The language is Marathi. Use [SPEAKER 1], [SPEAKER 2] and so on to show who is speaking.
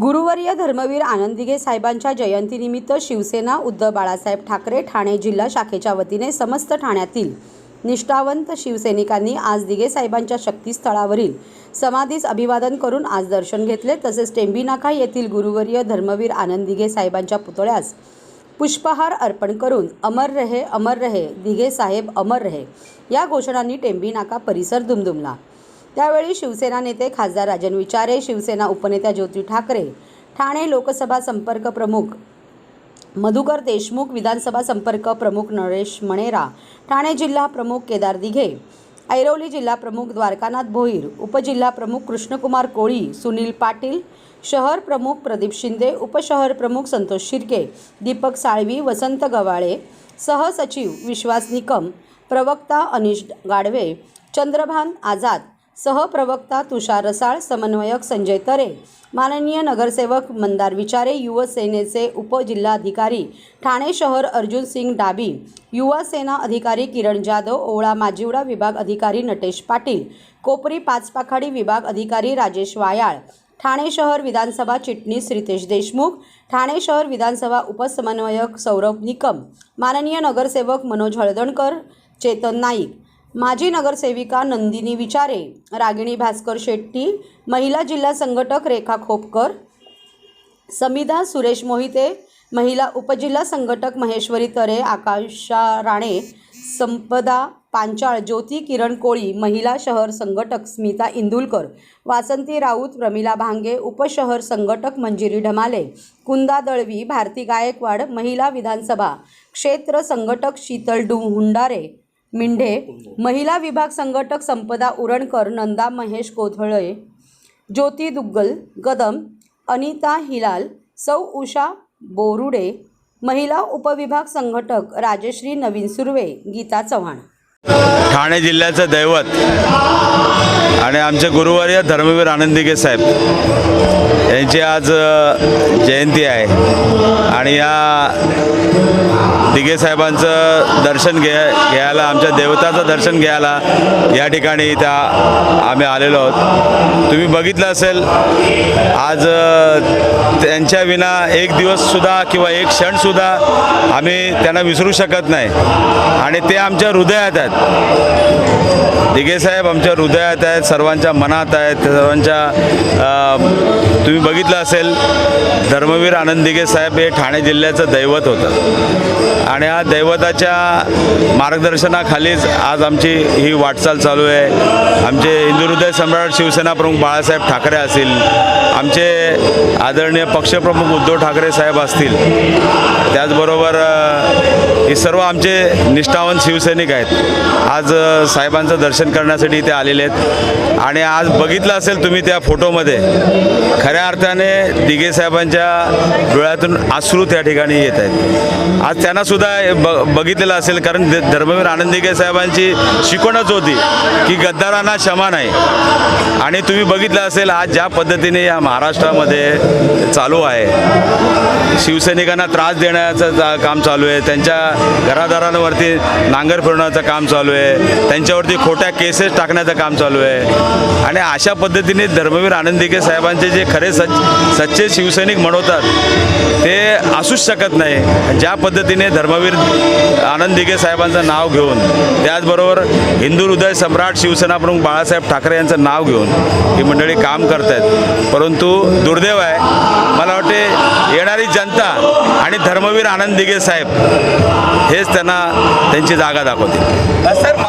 [SPEAKER 1] गुरुवर्य धर्मवीर आनंदिगे साहेबांच्या जयंतीनिमित्त शिवसेना उद्धव बाळासाहेब ठाकरे ठाणे जिल्हा शाखेच्या वतीने समस्त ठाण्यातील निष्ठावंत शिवसैनिकांनी आज दिगे साहेबांच्या शक्तीस्थळावरील समाधीस अभिवादन करून आज दर्शन घेतले. तसेच टेंबीनाका येथील गुरुवर्य धर्मवीर आनंद दिघे साहेबांच्या पुतळ्यास पुष्पहार अर्पण करून अमर रहे अमर रहे दिघे साहेब अमर रहे या घोषणांनी टेंबीनाका परिसर दुमदुमला. त्यावेळी शिवसेना नेते खासदार राजन विचारे शिवसेना उपनेत्या ज्योती ठाकरे ठाणे लोकसभा संपर्क प्रमुख मधुकर देशमुख विधानसभा संपर्क प्रमुख नरेश मणेरा ठाणे जिल्हा प्रमुख केदार दिघे ऐरोली जिल्हा प्रमुख द्वारकानाथ भोईर उपजिल्हा प्रमुख कृष्णकुमार कोळी सुनील पाटील शहर प्रमुख प्रदीप शिंदे उपशहर प्रमुख संतोष शिर्के दीपक साळवी वसंत गवाळे सहसचिव विश्वास निकम प्रवक्ता अनिश गाडवे चंद्रभान आझाद सहप्रवक्ता तुषार रसाळ समन्वयक संजय तरे माननीय नगरसेवक मंदार विचारे युवा सेनेचे उपजिल्हाधिकारी ठाणे शहर अर्जुन सिंग डाबी युवा सेना अधिकारी किरण जाधव ओवळा माजिवडा विभाग अधिकारी नटेश पाटील कोपरी पाचपाखाडी विभाग अधिकारी राजेश वायाळ ठाणे शहर विधानसभा चिटणीस रितेश देशमुख ठाणे शहर विधानसभा उपसमन्वयक सौरभ निकम माननीय नगरसेवक मनोज हळदणकर चेतन नाईक माजी नगरसेविका नंदिनी विचारे रागिणी भास्कर शेट्टी महिला जिल्हा संघटक रेखा खोपकर समिधा सुरेश मोहिते महिला उपजिल्हा संघटक महेश्वरी तरे आकाशा राणे संपदा पांचाळ ज्योती किरण कोळी महिला शहर संघटक स्मिता इंदुलकर वासंती राऊत प्रमिला भांगे उपशहर संघटक मंजिरी ढमाले कुंदा दळवी भारती गायकवाड महिला विधानसभा क्षेत्र संघटक शीतल डू हुंडारे मिंढे महिला विभाग संघटक संपदा उरणकर नंदा महेश कोथळे ज्योती दुग्गल गदम अनिता हिलाल सौ उषा बोरुडे महिला उपविभाग संघटक राजश्री नवीन सुर्वे गीता चव्हाण.
[SPEAKER 2] ठाणे जिल्ह्याचं दैवत आणि आमचे गुरुवर्य धर्मवीर आनंदिके साहेब. यांची आज जयंती आहे. आणि या दिघे साहेबांचं दर्शन घे घ्यायला आमच्या देवताचं दर्शन घ्यायला या ठिकाणी त्या आम्ही आलेलो आहोत. तुम्ही बघितलं असेल आज त्यांच्या विना एक दिवससुद्धा किंवा एक क्षणसुद्धा आम्ही त्यांना विसरू शकत नाही. आणि ते आमच्या हृदयात आहेत. दिघे साहेब आमच्या हृदयात आहेत सर्वांच्या मनात आहेत सर्वांच्या तुम्ही बघितलं असेल धर्मवीर आनंद दिघे साहेब हे ठाणे जिल्ह्याचं दैवत होतं. आणि या दैवताच्या मार्गदर्शनाखालीच आज आमची ही वाटचाल चालू आहे. आमचे हिंदू हृदय सम्राट शिवसेना प्रमुख बाळासाहेब ठाकरे असतील आमचे आदरणीय पक्षप्रमुख उद्धव ठाकरे साहेब असतील. त्याचबरोबर हे सर्व आमचे निष्ठावंत शिवसैनिक आहेत. आज साहेबांचं दर्शन करण्यासाठी इथे आलेले आहेत. आणि आज बघितलं असेल तुम्ही त्या फोटोमध्ये खऱ्या अर्थाने दिघे साहेबांच्या डोळ्यातून अश्रू त्या ठिकाणी येत आहेत. आज त्यांनासुद्धा ब बघितलेलं असेल कारण धर्मवीर आनंद दिघे साहेबांची शिकवणच होती की गद्दारांना क्षमा नाही. आणि तुम्ही बघितलं असेल आज ज्या पद्धतीने या महाराष्ट्रामध्ये चालू आहे. शिवसैनिकांना त्रास देण्याचं जा- काम चालू आहे. त्यांच्या घरादारांवरती नांगर फिरवण्याचं काम चालू आहे. त्यांच्यावरती खोट्या केसेस टाकण्याचं काम चालू आहे. आणि अशा पद्धतीने धर्मवीर आनंद दिघे साहेबांचे जे खरे सच सच्चे शिवसैनिक म्हणवतात ते असूच शकत नाही. ज्या पद्धतीने धर्मवीर आनंद दिघे साहेबांचं नाव घेऊन त्याचबरोबर हिंदू हृदय सम्राट शिवसेना प्रमुख बाळासाहेब ठाकरे यांचं नाव घेऊन ही मंडळी काम करत आहेत परंतु दुर्दैव आहे मला वाटते येणारी जनता आणि धर्मवीर आनंद दिघे साहेब हेच त्यांना त्यांची जागा दाखवते